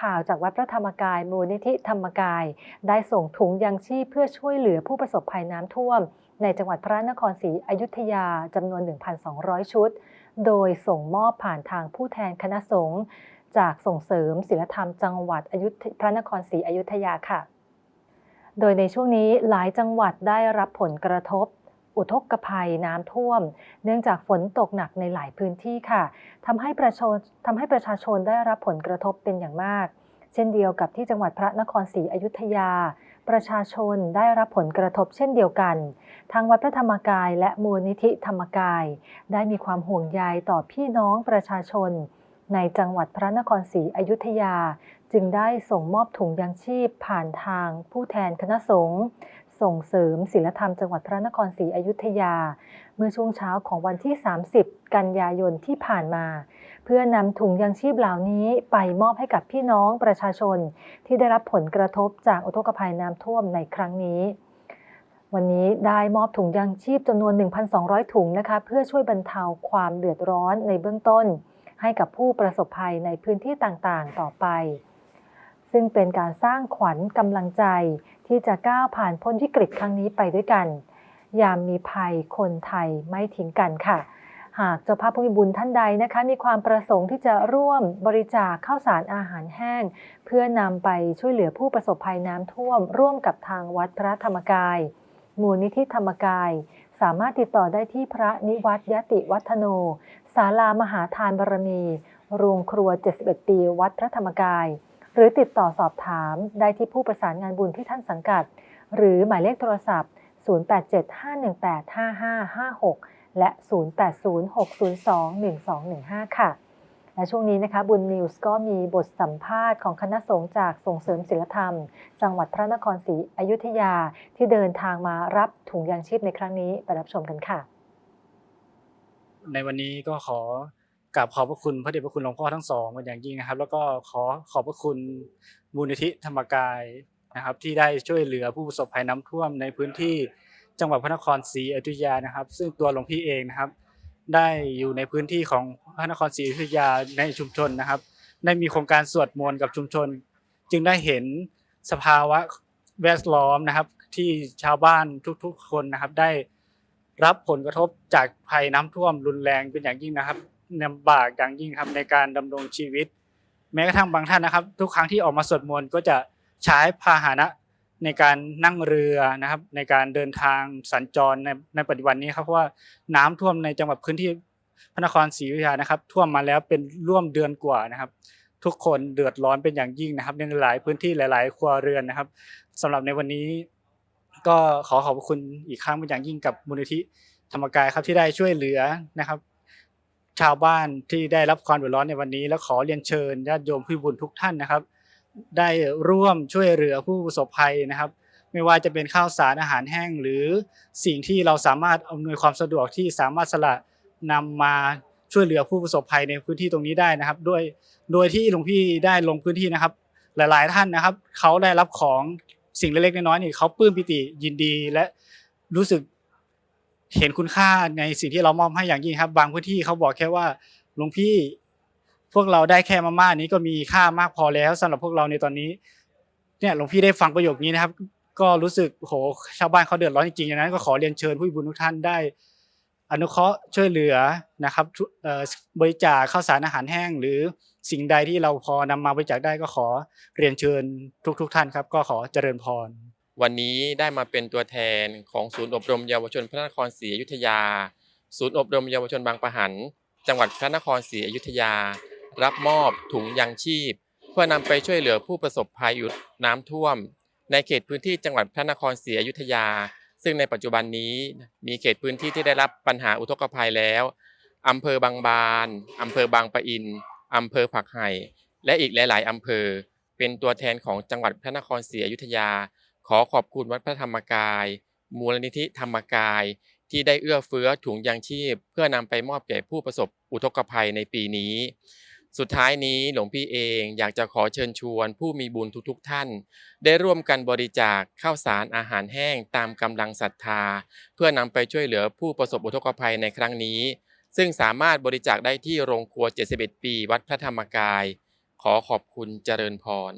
ข่าวจากวัดพระธรรมกายมูลนิธิธรรมกาย ได้ส่งถุงยังชีพเพื่อช่วยเหลือผู้ประสบภัยน้ำท่วม ในจังหวัดพระนครศรีอยุธยาจำนวน 1,200 ชุด โดยส่งมอบผ่านทางผู้แทนคณะสงฆ์จากส่งเสริมศิลธรรมจังหวัดอยุพระนครศรีอยุธยาค่ะ โดยในช่วงนี้หลายจังหวัดได้รับผลกระทบ อุทกภัยน้ำท่วม เนื่องจากฝนตกหนักในหลายพื้นที่ค่ะทำให้ประชาชนทำให้ประชาชนได้รับผลกระทบเป็นอย่างมาก เช่นเดียวกับที่จังหวัดพระนครศรีอยุธยา ประชาชนได้รับผลกระทบเช่นเดียวกัน ทางวัดพระธรรมกายและมูลนิธิธรรมกาย ได้มีความห่วงใยต่อพี่น้องประชาชน ในจังหวัดพระนครศรีอยุธยา จึงได้ส่งมอบถุงยังชีพผ่านทางผู้แทนคณะสงฆ์ ส่งเสริมศิลธรรมจังหวัดพระนครศรีอยุธยา เมื่อช่วงเช้าของวันที่ 30 กันยายนที่ผ่านมา เพื่อนำถุงยังชีพเหล่านี้ไปมอบให้กับพี่น้องประชาชน ที่ได้รับผลกระทบจากอุทกภัยน้ำท่วมในครั้งนี้ วันนี้ได้มอบถุงยังชีพจำนวน 1,200 ถุงนะคะเพื่อช่วยบรรเทาความเดือดร้อนในเบื้องต้น ให้กับผู้ประสบภัยในพื้นที่ต่างๆ ต่อไป ซึ่งเป็นการสร้างขวัญกำลังใจที่จะก้าวผ่านพ้นวิกฤตครั้งนี้ไปด้วยกัน ยามมีภัยคนไทยไม่ทิ้งกันค่ะ หากเจ้าภาพผู้มีบุญท่านใดนะคะ มีความประสงค์ที่จะร่วมบริจาคข้าวสารอาหารแห้ง เพื่อนำไปช่วยเหลือผู้ประสบภัยน้ำท่วม ร่วมกับทางวัดพระธรรมกาย มูลนิธิธรรมกาย สามารถติดต่อได้ที่พระนิวัตยติวัฒโน ศาลามหาทานบารมี โรงครัว 71 ปีวัดพระธรรมกาย หรือติดต่อสอบถามได้ที่ผู้ประสานงานบุญที่ท่านสังกัด หรือหมายเลขโทรศัพท์ 0875185556 และ 0806021215 ค่ะ และช่วงนี้นะคะบุญนิวส์ก็มีบทสัมภาษณ์ของคณะสงฆ์จากส่งเสริมศิลธรรม จังหวัดพระนครศรีอยุธยาที่เดินทางมารับถุงยางชีพในครั้งนี้ไปรับชมกันค่ะ ในวันนี้ก็ขอ กราบขอบพระคุณพระเดชพระคุณหลวงพ่อทั้งสองเป็นอย่างยิ่งนะครับ แล้วก็ขอขอบพระคุณมูลนิธิธรรมกายนะครับ ที่ได้ช่วยเหลือผู้ประสบภัยน้ำท่วมในพื้นที่จังหวัดพระนครศรีอยุธยานะครับ ซึ่งตัวหลวงพี่เองนะครับ ได้อยู่ในพื้นที่ของพระนครศรีอยุธยาในชุมชนนะครับ ได้มีโครงการสวดมนต์กับชุมชน จึงได้เห็นสภาวะแวดล้อมนะครับ ที่ชาวบ้านทุกๆ คนนะครับได้รับผลกระทบจากภัยน้ำท่วมรุนแรงเป็นอย่างยิ่งนะครับ ลำบากอย่างยิ่งครับในการดำรงชีวิต แม้กระทั่งบางท่านนะครับ ทุกครั้งที่ออกมาสวดมนต์ก็จะใช้พาหนะในการนั่งเรือนะครับ ในการเดินทางสัญจรในในปัจจุบันนี้ครับเพราะว่าน้ำท่วมในจังหวัดพื้นที่พระนครศรีอยุธยานะครับ ท่วมมาแล้วเป็นร่วมเดือนกว่านะครับ ทุกคนเดือดร้อนเป็นอย่างยิ่งนะครับ ในหลายพื้นที่หลาย ๆ ครัวเรือนนะครับสำหรับในวันนี้ ก็ขอขอบคุณอีกครั้งเป็นอย่างยิ่งกับมูลนิธิธรรมกายครับที่ได้ช่วยเหลือนะครับ ชาวบ้านที่ได้รับความเดือดร้อนในวันนี้ และขอเรียนเชิญญาติโยมผู้บุญทุกท่านนะครับ ได้ร่วมช่วยเหลือผู้ประสบภัยนะครับ ไม่ว่าจะเป็นข้าวสารอาหารแห้ง หรือสิ่งที่เราสามารถอำนวยความสะดวกที่สามารถสละนำมาช่วยเหลือผู้ประสบภัยในพื้นที่ตรงนี้ได้นะครับ ด้วยโดยที่หลวงพี่ได้ลงพื้นที่นะครับ หลาย ๆ ท่านนะครับ เขาได้รับของสิ่งเล็กๆน้อยๆนี่เขาปลื้มปิติยินดีและรู้สึก เห็นคุณค่าในสิ่งที่เรามอบให้อย่างยิ่งครับ บางพื้นที่เขาบอกแค่ว่าหลวงพี่พวกเราได้แค่มาม่านี้ก็มีค่ามากพอแล้วสำหรับพวกเราในตอนนี้ เนี่ยหลวงพี่ได้ฟังประโยคนี้นะครับ ก็รู้สึกโหชาวบ้านเขาเดือดร้อนจริงๆอย่างนั้นก็ขอเรียนเชิญผู้บุญทุกท่านได้ อนุเคราะห์ช่วยเหลือนะครับบริจาคข้าวสารอาหารแห้ง หรือสิ่งใดที่เราพอนำมาบริจาคได้ก็ขอเรียนเชิญทุก ๆ ท่านครับ ก็ขอเจริญพร วันนี้ได้มาเป็นตัวแทนของศูนย์อบรมเยาวชนพระนครศรีอยุธยา ศูนย์อบรมเยาวชนบางปะหัน จังหวัดพระนครศรีอยุธยา รับมอบถุงยังชีพ เพื่อนำไปช่วยเหลือผู้ประสบภัยอุดน้ำท่วม ในเขตพื้นที่จังหวัดพระนครศรีอยุธยา ซึ่งในปัจจุบันนี้มีเขตพื้นที่ที่ได้รับปัญหาอุทกภัยแล้วอำเภอบางบานอำเภอบางปะอินอำเภอผักไห่และอีกหลาย ๆอำเภอ เป็นตัวแทนของจังหวัดพระนครศรีอยุธยา ขอขอบคุณวัดพระธรรมกาย มูลนิธิธรรมกาย ที่ได้เอื้อเฟื้อถุงยางชีพ เพื่อนำไปมอบแก่ผู้ประสบอุทกภัยในปีนี้ สุดท้ายนี้หลวงพี่เองอยากจะขอเชิญชวนผู้มีบุญทุกๆท่าน ได้ร่วมกันบริจาคข้าวสารอาหารแห้งตามกำลังศรัทธา เพื่อนำไปช่วยเหลือผู้ประสบอุทกภัยในครั้งนี้ ซึ่งสามารถบริจาคได้ที่โรงครัว 71 ปี วัดพระธรรมกายขขอขอบคุณเจริญพร